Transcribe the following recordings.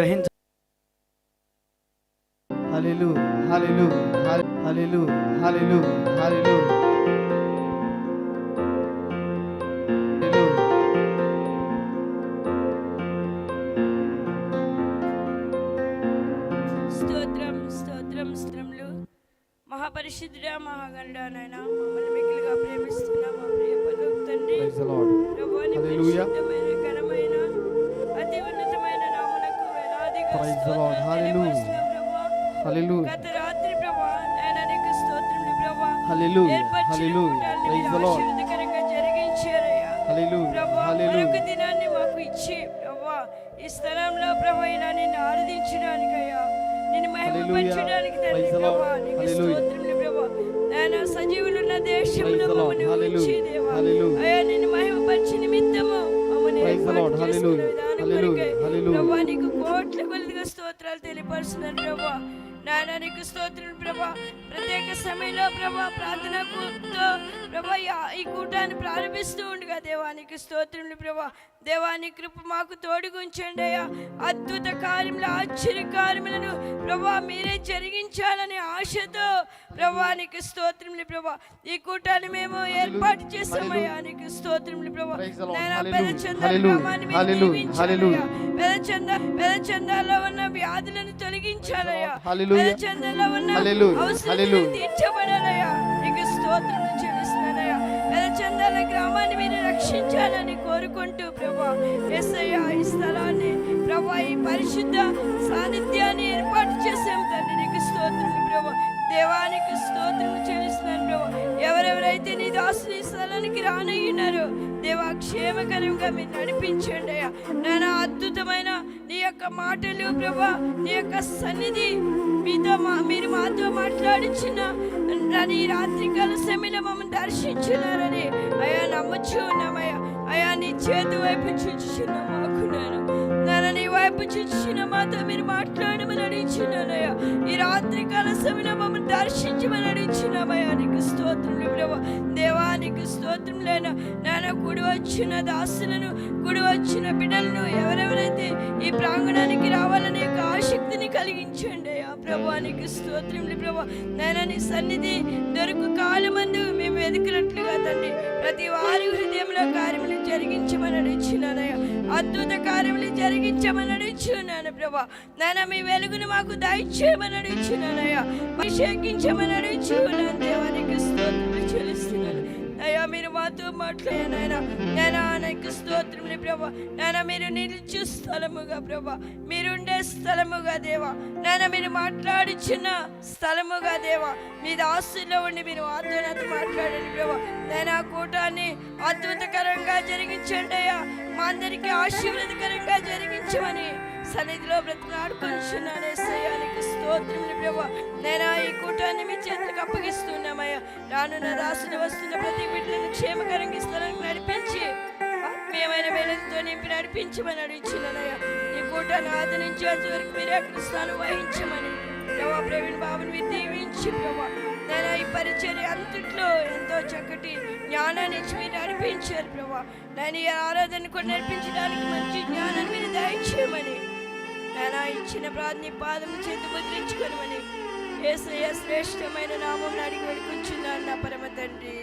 గ్రహించ హల్లెలూ హల్లెలూ హల్లెలూ హల్లెలూ హల్లెలూ స్తోత్రం స్తోత్రం స్తోత్రములు మహాపరిశుద్ధుడా మహాగండా నాయన మమ్మల్ని మిగిలిగా ప్రేమిస్తున్న మా ప్రియ పరలోక తండ్రి Praise the Lord. ప్రభువాని Hallelujah. పరిశుద్ధమైన ఘనమైన అతి ఉన్నతమైన వేలాదిగా Praise the Lord. స్తోత్రాలు Hallelujah. తెలియపరుస్తున్నాం ప్రభువా. హల్లెలూ గత రాత్రి ప్రభా నాయన నీకు స్తోత్రములు ప్రభా హల్లెలూ ఏర్పరిచిన హల్లెలూ కూటాన్ని ప్రైజ్ ద లార్డ్ ఆశీర్వదకరంగా జరిగించారయ్యా హల్లెలూ ప్రభా హల్లెలూ మరొక దినాన్ని మాకు ఇచ్చి ప్రభా ఈ స్థలంలో ప్రభా ఇలా నిన్ను ఆరాధించడానికయ్యా నిన్ను మహిమపరచడానికి తండ్రి Praise the Lord. ప్రభా నీకు. స్తోత్రములు ప్రభా నాయన సజీవులున్న దేశంలో. మమ్మల్ని. ఉంచి దేవా. అయ్యా నిన్ను మహిమపరిచి నిమిత్తము మమ్మల్ని ఏర్పాటు. చేసుకున్న. విధానం Hallelujah. కొరకై. ప్రభా నీకు కోట్ల కొలదిగా స్తోత్రాలు తెలియపరుస్తున్నారు ప్రభా నాయన నీకు స్తోత్రం ప్రభా ప్రత్యేక సమయంలో ప్రభా ప్రార్థనకు ప్రభా ఈ కూటాన్ని ప్రారంభిస్తూ ఉండగా దేవానికి స్తోత్రములు ప్రభా దేవాని కృప మాకు తోడుగుంచండి అయ్యా అద్భుత కార్యములు ఆశ్చర్య కార్యములను ప్రభా మీరే జరిగించాలని ఆశతో ప్రభానికి స్తోత్రములు ప్రభా ఈ కూటాన్ని మేము ఏర్పాటు చేసామయ్యా నీకు స్తోత్రములు ప్రభా Praise the Lord. నాయన Hallelujah. పెదచందన Hallelujah. గ్రామాన్ని మీరు Hallelujah. దీవించాలయ్యా. Hallelujah. పెదచంద పెదచందాల్లో ఉన్న వ్యాధులను తొలగించాలయ్యా. పెదచందలో ఉన్న Hallelujah. తీర్చబడాలయ్యా నీకు స్తోత్రం చెల్లిస్తున్నానయ్యా పెదచందాల గ్రామాన్ని మీరు రక్షించాలని కోరుకుంటూ ప్రభా ఎస్ఐయా ఈ స్థలాన్ని ప్రభా ఈ పరిశుద్ధ సాన్నిధ్యాన్ని ఏర్పాటు చేసాం తండ్రి. నీకు స్తోత్రులు ప్రభా. దేవానికి స్తోత్రం చెల్లిస్తున్నాను ప్రభా. ఎవరెవరైతే నీ దాసుని స్థలానికి రానయ్యున్నారో దేవా క్షేమకరంగా మీరు నడిపించండి అయ్యా. నానా అద్భుతమైన నీ యొక్క మాటలు ప్రభా నీ యొక్క సన్నిధి మీతో మా మీరు మాతో మాట్లాడించిన నన్ను ఈ రాత్రికాల సమయంలో మమ్మల్ని దర్శించినారని అయ్యా నమ్మచ్చు ఉన్నామయ్యా అయా నీ చేతి వైపు చూచుచున్న మాకు వైపు చూచిన మాతో మీరు మాట్లాడమని అడిగిచున్నానయ్యా ఈ రాత్రి కాల సమయంలో మమ్మల్ని దర్శించమని అడిగిచున్నామయ్యా నీకు స్తోత్రం ప్రభా దేవానికి స్తోత్రం లేన నాన్న కుడి వచ్చిన దాసులను కుడి వచ్చిన బిడ్డలను ఎవరెవరైతే ఈ ప్రాంగణానికి రావాలనే ఆసక్తిని కలిగించండి అయ్యా ప్రభానికి స్తోత్రం ప్రభా. నాయన నీ సన్నిధి దొరుకు కాలమందు మేము వెతికినట్లుగా తండ్రి. ప్రతి వారి హృదయంలో కార్యములు జరిగించమని అడిచినానయ్యా అద్భుత కార్యములు జరిగించమని అడిచున్నాను ప్రభా. నాయన మీ వెలుగును మాకు దయచేయమని అడిచున్నానయ్యా అభిషేకించమని అడిచున్నాను దేవానికి స్తోత్రం చెల్లిస్తాను. అయ్యా మీరు మాతో మాట్లాడినైనా నాయనా. అనేక స్తోత్రం ప్రభా. నాయన మీరు నిలిచు స్థలముగా ప్రభా. మీరుండే స్థలముగా దేవా. నాయన మీరు మాట్లాడిచిన స్థలముగా దేవా. మీ దాసుల్లో ఉండి మీరు ఆత్మనాథ్ మాట్లాడండి ప్రభా. నేను ఆ కూటాన్ని అద్భుతకరంగా జరిగించండి అయ్యా. మా అందరికీ ఆశీర్వాదకరంగా జరిగించమని సన్నిధిలో బ్రతిలాడుకొనిచున్నాను ఏసయ్యానికి స్తోత్రములు ప్రభా నేను ఈ కూటాన్ని మీ చేతులకు అప్పగిస్తున్నామయ్యా. రానున్న రాసులు వస్తున్న ప్రతి బిడ్డలను క్షేమకరంగా స్థలానికి నడిపించి ఆత్మీయమైన మేలతో నింపి నడిపించమని అడిగిచ్చినయ్యా ఈ కూటాన్ని ఆదరించేంత వరకు మీరే అక్కడ స్థానం వహించమని ప్రభా ప్రవీణ్ బాబుని మీరు దీవించి ప్రభా నేను ఈ పరిచర్య అంతట్లో ఎంతో చక్కటి జ్ఞానాన్ని ఇచ్చి మీరు నడిపించారు ప్రభా నేను ఈ ఆరాధన కూడా నడిపించడానికి మంచి జ్ఞానాన్ని మీరు దయచేయమని నేను ఇచ్చిన ప్రార్థన పాదం చేతి ముద్రించుకోనమని ఏసయ శ్రేష్టమైన నామం అడిగి వేడుకుంటున్నాను నా పరమ తండ్రి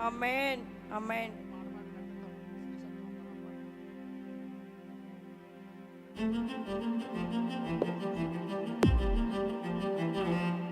అమ్మేన్ అమ్మేన్ Thank you.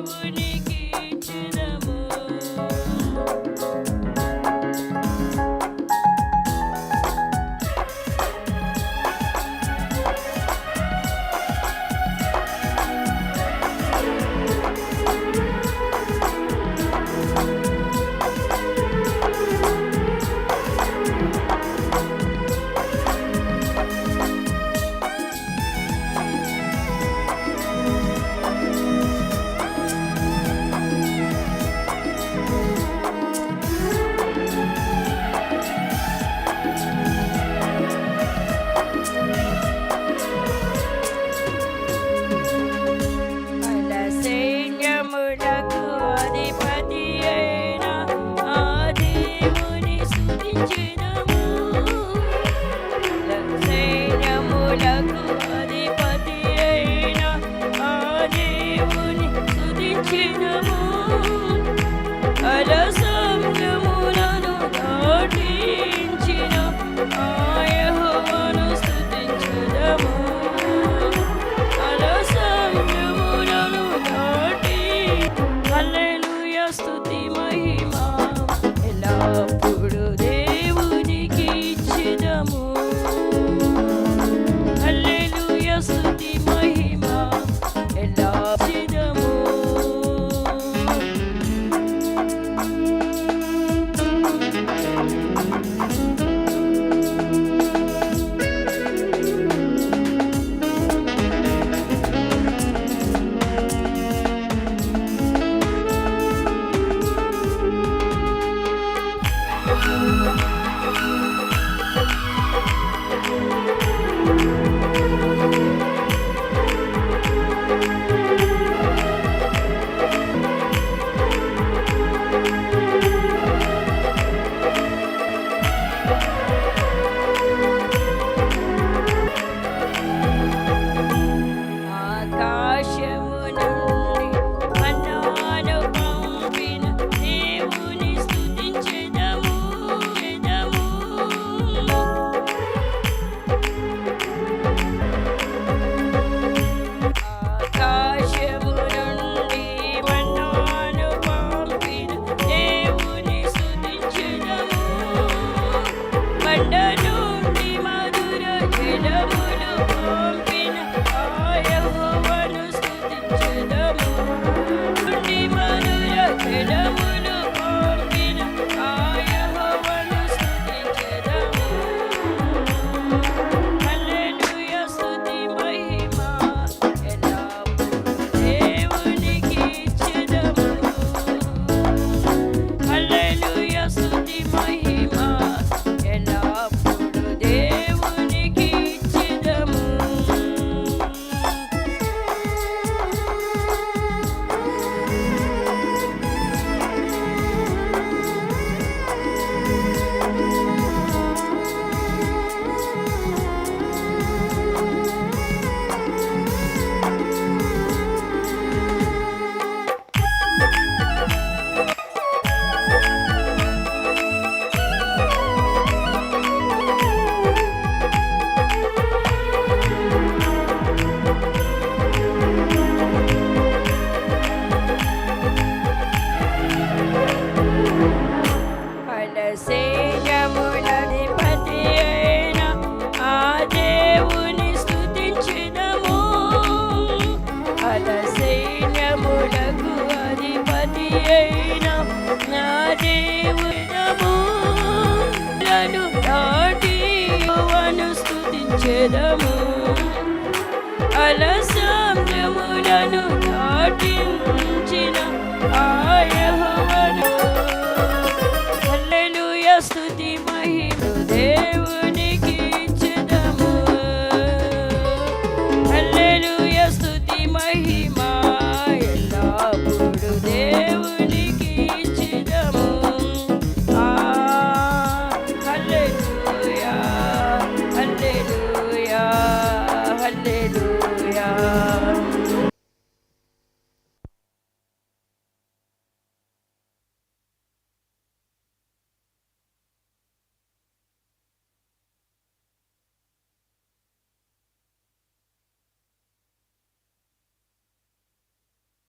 word స్తుతి మహిమ ఎల్లప్పుడు చేదము. Yeah.